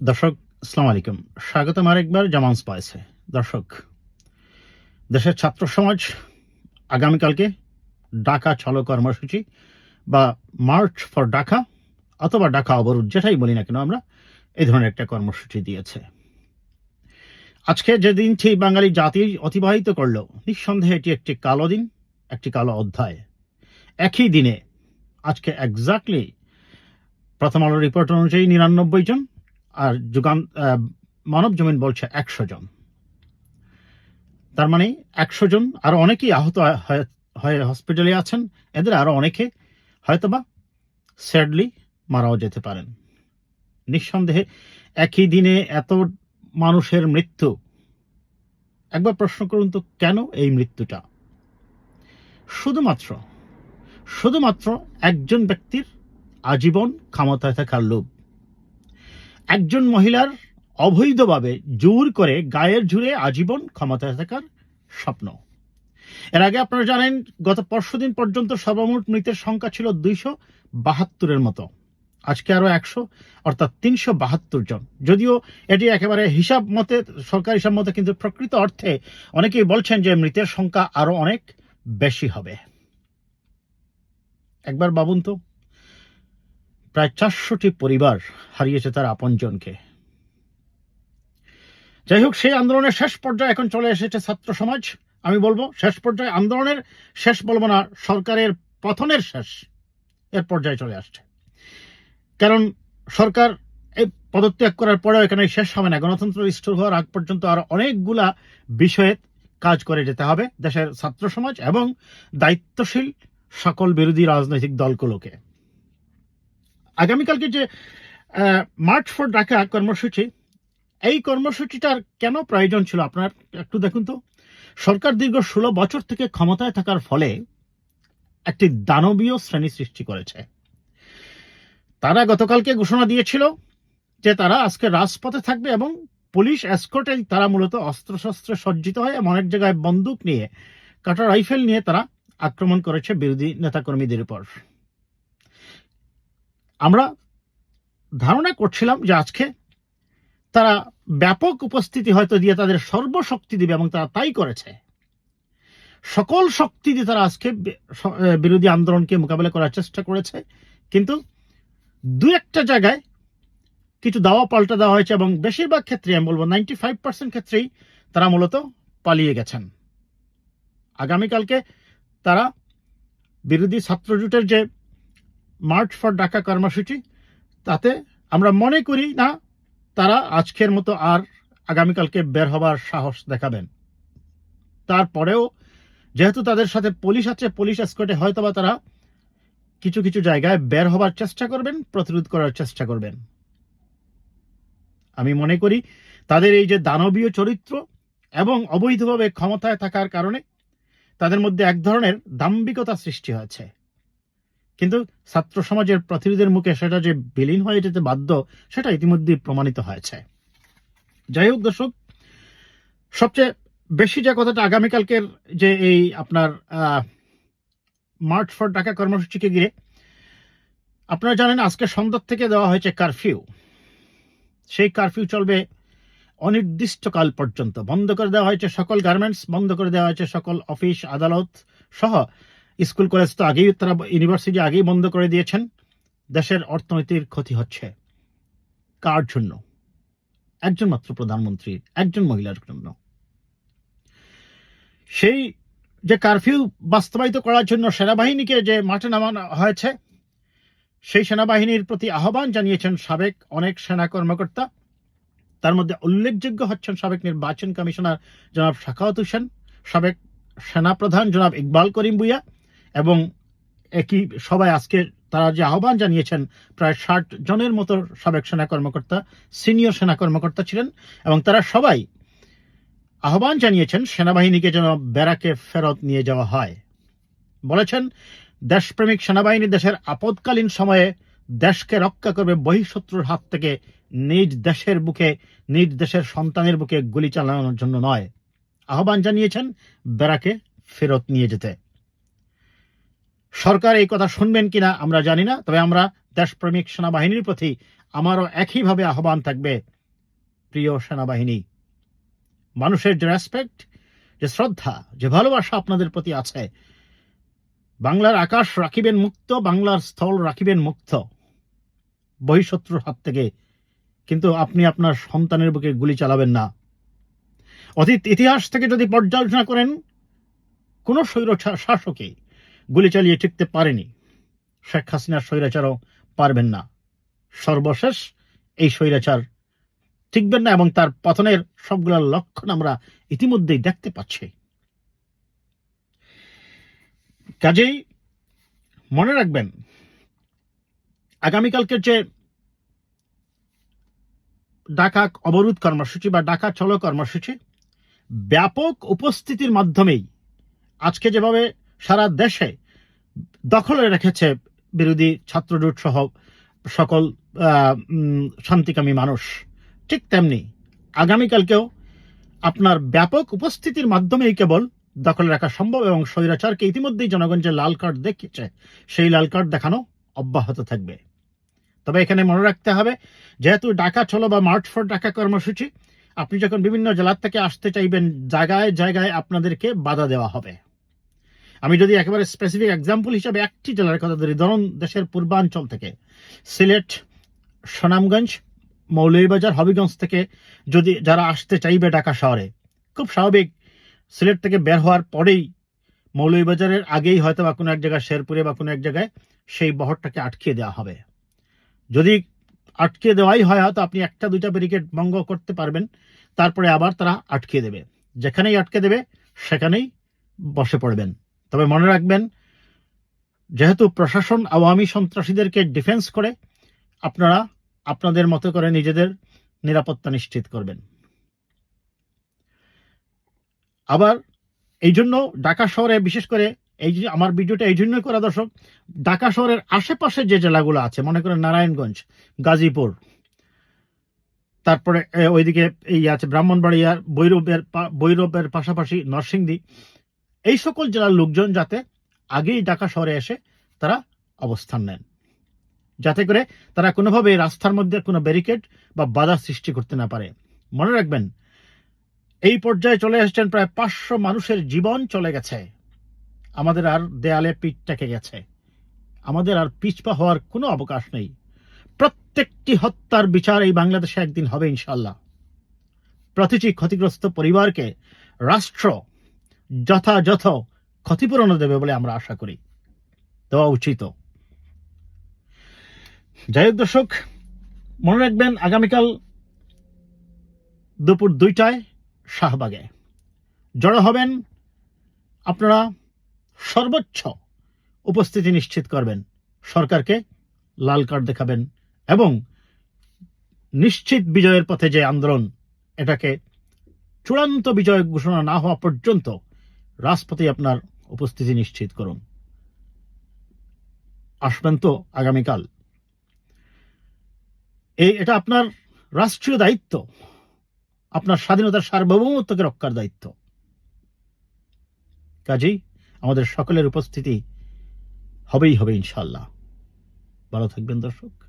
দর্শক, আসসালামু আলাইকুম। স্বাগতম আরেকবার জামান স্পাইসে দর্শক, দেশের ছাত্র সমাজ আগামীকালকে ডাকা চলো কর্মসূচি বা মার্চ ফর ডাকা অথবা ডাকা অবরোধ, যেটাই বলি না কেন আমরা, এই ধরনের একটা কর্মসূচি দিয়েছে। আজকে যে দিনটি বাঙালি জাতি অতিবাহিত করল, নিঃসন্দেহে এটি একটি কালো দিন, একটি কালো অধ্যায়। একই দিনে, আজকে এক্স্যাক্টলি প্রথম আলো রিপোর্ট অনুযায়ী নিরানব্বই জন আর যুগান মানব জমিন বলছে একশো জন। তার মানে একশো জন, আরও অনেকেই আহত হয়ে- হসপিটালে আছেন। এদের আরও অনেকে হয়তোবা স্যাডলি মারাও যেতে পারেন। নিঃসন্দেহে একই দিনে এত মানুষের মৃত্যু। একবার প্রশ্ন করুন তো, কেন এই মৃত্যুটা? শুধুমাত্র শুধুমাত্র একজন ব্যক্তির আজীবন ক্ষমতায় থাকার লোভ। একজন মহিলার অবৈধভাবে জোর করে গায়ের ঝুড়ে আজীবন ক্ষমতায় থাকার স্বপ্ন। এর আগে আপনারা জানেন, গত পরশুদিন পর্যন্ত সর্বমোট মৃতের সংখ্যা ছিল দুইশো বাহাত্তরের মতো। আজকে আরও একশো, অর্থাৎ তিনশো বাহাত্তর জন। যদিও এটি একেবারে হিসাব মতে, সরকার হিসাব মতে কিন্তু প্রকৃত অর্থে অনেকেই বলছেন যে মৃতের সংখ্যা আরও অনেক বেশি হবে। একবার ভাবুন তো। প্রায় চারশোটি পরিবার হারিয়েছে তার আপনজনকে। যাই হোক, সেই আন্দোলনের শেষ পর্যায়ে এখন চলে এসেছে ছাত্র সমাজ। আমি বলব, শেষ পর্যায়ে আন্দোলনের শেষ বলব না সরকারের পথনের শেষ এর পর্যায়ে চলে আসছে। কারণ সরকার এই পদত্যাগ করার পরেও এখানে শেষ হবে না। গণতন্ত্র স্থির হওয়ার আগ পর্যন্ত আরও অনেকগুলা বিষয়ে কাজ করে যেতে হবে দেশের ছাত্র সমাজ এবং দায়িত্বশীল সকল বিরোধী রাজনৈতিক দলগুলোকে। আগামীকালকে যে মার্চ ফর ঢাকা কর্মসূচি, এই কর্মসূচিটার কেন প্রয়োজন ছিল আপনার একটু দেখুন তো? সরকার দীর্ঘ ষোলো বছর থেকে ক্ষমতায় থাকার ফলে একটি দানবীয় শ্রেণি সৃষ্টি করেছে। তারা গতকালকে ঘোষণা দিয়েছিল যে তারা আজকে রাজপথে থাকবে এবং পুলিশ এসকোর্টে তারা মূলত অস্ত্রশস্ত্রে সজ্জিত হয় এবং অনেক জায়গায় বন্দুক নিয়ে, কাটা রাইফেল নিয়ে তারা আক্রমণ করেছে বিরোধী নেতাকর্মীদের উপর। আমরা ধারণা করছিলাম যে আজকে তারা ব্যাপক উপস্থিতি হয়তো দিয়ে তাদের সর্বশক্তি দিবে এবং তারা তাই করেছে। সকল শক্তি দিয়ে তারা আজকে বিরোধী আন্দোলনকে মোকাবেলা করার চেষ্টা করেছে। কিন্তু দু একটা জায়গায় কিছু দাওয়া পাল্টা দেওয়া হয়েছে এবং বেশিরভাগ ক্ষেত্রে, আমি বলব নাইনটি ফাইভ পার্সেন্ট ক্ষেত্রেই তারা মূলত পালিয়ে গেছেন। আগামীকালকে তারা বিরোধী ছাত্র জোটের যে মার্চ ফর ঢাকা কর্মসূচি। তাতে আমরা মনে করি না, তারা আজকের মতো আর আগামীকালকে বের হবার সাহস দেখাবেন। তারপরেও যেহেতু তাদের সাথে পুলিশ আছে, পুলিশ এসকর্টে হয়তোবা তারা কিছু কিছু জায়গায় বের হবার চেষ্টা করবেন, প্রতিরোধ করার চেষ্টা করবেন। আমি মনে করি তাদের এই যে দানবীয় চরিত্র এবং অবৈধভাবে ক্ষমতায় থাকার কারণে তাদের মধ্যে এক ধরনের দাম্ভিকতা সৃষ্টি হয়েছে। কিন্তু ছাত্র সমাজের প্রতিরোধের মুখে সেটা যে বিলীন হয়ে যেতে বাধ্য, সেটা ইতিমধ্যে প্রমাণিত হয়েছে। যাই হোক দর্শক, সবচেয়ে বেশি যে কথাটা আগামীকালকের যে এই আপনার মার্চ ফর ঢাকা কর্মসূচিকে ঘিরে, আপনারা জানেন আজকে সন্ধ্যা থেকে দেওয়া হয়েছে কারফিউ সেই কারফিউ চলবে অনির্দিষ্টকাল পর্যন্ত। বন্ধ করে দেওয়া হয়েছে সকল গার্মেন্টস বন্ধ করে দেওয়া হয়েছে সকল অফিস আদালত সহ স্কুল কলেজ তো আগেই তারা ইউনিভার্সিটি আগেই বন্ধ করে দিয়েছেন। দেশের অর্থনীতির ক্ষতি হচ্ছে কার জন্য? একজন মাত্র প্রধানমন্ত্রীর, একজন মহিলার জন্য। সেই যে কারফিউ বাস্তবায়িত করার জন্য সেনাবাহিনীকে যে মাঠে নামানো হয়েছে, সেই সেনাবাহিনীর প্রতি আহ্বান জানিয়েছেন সাবেক অনেক সেনা কর্মকর্তা। তার মধ্যে উল্লেখযোগ্য হচ্ছেন সাবেক নির্বাচন কমিশনার জনাব শাখাওয়াত হোসেন, সাবেক সেনাপ্রধান জনাব ইকবাল করিম বুয়া এবং একই, সবাই আজকে তারা যে আহ্বান জানিয়েছেন, প্রায় ষাট জনের মতো সাবেক সেনা কর্মকর্তা, সিনিয়র সেনা কর্মকর্তা ছিলেন এবং তারা সবাই আহ্বান জানিয়েছেন সেনাবাহিনীকে যেন ব্যারাকে ফেরত নিয়ে যাওয়া হয়। বলেছেন, দেশপ্রেমিক সেনাবাহিনী দেশের আপদকালীন সময়ে দেশকে রক্ষা করবে বহিঃশত্রুর হাত থেকে, নিজ দেশের বুকে, নিজ দেশের সন্তানের বুকে গুলি চালানোর জন্য নয়। আহ্বান জানিয়েছেন ব্যারাকে ফেরত নিয়ে যেতে। সরকার এই কথা শুনবেন কিনা আমরা জানি না, তবে আমরা দেশপ্রেমিক সেনাবাহিনীর প্রতি আমারও একইভাবে আহ্বান থাকবে। প্রিয় সেনাবাহিনী, মানুষের যে রেসপেক্ট যে শ্রদ্ধা, যে ভালোবাসা আপনাদের প্রতি আছে, বাংলার আকাশ রাখিবেন মুক্ত, বাংলার স্থল রাখিবেন মুক্ত। বহিঃশত্রুর হাত থেকে কিন্তু আপনি আপনার সন্তানের বুকে গুলি চালাবেন না। অতীত ইতিহাস থেকে যদি পর্যালোচনা করেন, কোন স্বৈর শাসকই গুলি চালিয়ে টিকতে পারেনি। শেখ হাসিনার স্বৈরাচারও পারবেন না। সর্বশেষ এই স্বৈরাচার টিকবেন না এবং তার পতনের সবগুলো লক্ষণ আমরা ইতিমধ্যেই দেখতে পাচ্ছি। কাজেই মনে রাখবেন, আগামীকালকের যে ডাকা অবরোধ কর্মসূচি বা ডাকা চলো কর্মসূচি, ব্যাপক উপস্থিতির মাধ্যমেই আজকে যেভাবে সারা দেশে দখলে রেখেছে বিরোধী ছাত্রজোট সহ সকল শান্তিকামী মানুষ। ঠিক তেমনি আগামীকালকেও আপনার ব্যাপক উপস্থিতির মাধ্যমেই কেবল দখলে রাখা সম্ভব এবং স্বৈরাচারকে ইতিমধ্যেই জনগণ যে লাল কার্ড দেখেছে, সেই লাল কার্ড দেখানো অব্যাহত থাকবে। তবে এখানে মনে রাখতে হবে, যেহেতু ডাকা চলো বা মার্চ ফর ডাকা কর্মসূচি, আপনি যখন বিভিন্ন জেলার থেকে আসতে চাইবেন, জায়গায় জায়গায় আপনাদেরকে বাধা দেওয়া হবে। আমি যদি একেবারে স্পেসিফিক এক্সাম্পল হিসাবে একটি জেলার কথা ধরি, ধরুন দেশের পূর্বাঞ্চল থেকে, সিলেট, সুনামগঞ্জ, মৌলভীবাজার, হবিগঞ্জ থেকে যদি যারা আসতে চাইবে ঢাকা শহরে, খুব স্বাভাবিক, সিলেট থেকে বের হওয়ার পরেই মৌলভীবাজারের আগেই হয়তো বা কোনো এক জায়গায়, শেরপুরে বা কোনো এক জায়গায় সেই বহরটাকে আটকিয়ে দেওয়া হবে। যদি আটকে দেওয়াই হয়, হয়তো আপনি একটা দুইটা ব্যারিকেড ভঙ্গ করতে পারবেন, তারপরে আবার তারা আটকে দেবে। যেখানেই আটকে দেবে, সেখানেই বসে পড়বেন। তবে মনে রাখবেন, যেহেতু প্রশাসন আওয়ামী সন্ত্রাসীদেরকে ডিফেন্স করে, আপনারা আপনাদের মতো করে নিজেদের নিরাপত্তা নিশ্চিত করবেন। আবার এই জন্য ঢাকা শহরে, বিশেষ করে এই যে আমার ভিডিওটা এই জন্যই করা দর্শক, ঢাকা শহরের আশেপাশে যে জেলাগুলো আছে, মনে করেন নারায়ণগঞ্জ, গাজীপুর, তারপরে ওইদিকে এই আছে ব্রাহ্মণবাড়িয়ার, বৈরবের বৈরবের পাশাপাশি নরসিংদী এই সকল জেলার লোকজন যাতে আগেই ঢাকা শহরে এসে তারা অবস্থান নেন। যাতে করে তারা কোনোভাবে রাস্তার মধ্যে কোনো ব্যারিকেড বা বাধা সৃষ্টি করতে না পারে। মনে রাখবেন, এই পর্যায়ে চলে এসেছেন প্রায় পাঁচশো মানুষের জীবন চলে গেছে। আমাদের আর দেয়ালে পিঠ টেকে গেছে। আমাদের আর পিছপা হওয়ার কোনো অবকাশ নেই। প্রত্যেকটি হত্যার বিচার এই বাংলাদেশে একদিন হবে ইনশাল্লাহ প্রতিটি ক্ষতিগ্রস্ত পরিবারকে রাষ্ট্র যথাযথ ক্ষতিপূরণ দেবে বলে আমরা আশা করি। দেওয়া উচিত। যাই হোক দর্শক, মনে রাখবেন আগামীকাল দুপুর দুইটায় শাহবাগে। জড়ো হবেন আপনারা সর্বোচ্চ উপস্থিতি নিশ্চিত করবেন। সরকারকে লাল কার্ড দেখাবেন এবং নিশ্চিত বিজয়ের পথে যে আন্দোলন, এটাকে চূড়ান্ত বিজয় ঘোষণা না হওয়া পর্যন্ত রাজপথে আপনার উপস্থিতি নিশ্চিত করুন। আসবেন তো আগামীকাল। এই, এটা আপনার রাষ্ট্রীয় দায়িত্ব। আপনার স্বাধীনতার সার্বভৌমত্বকে রক্ষার দায়িত্ব। কাজেই আমাদের সকলের উপস্থিতি হবেই হবে ইনশাল্লাহ ভালো থাকবেন দর্শক।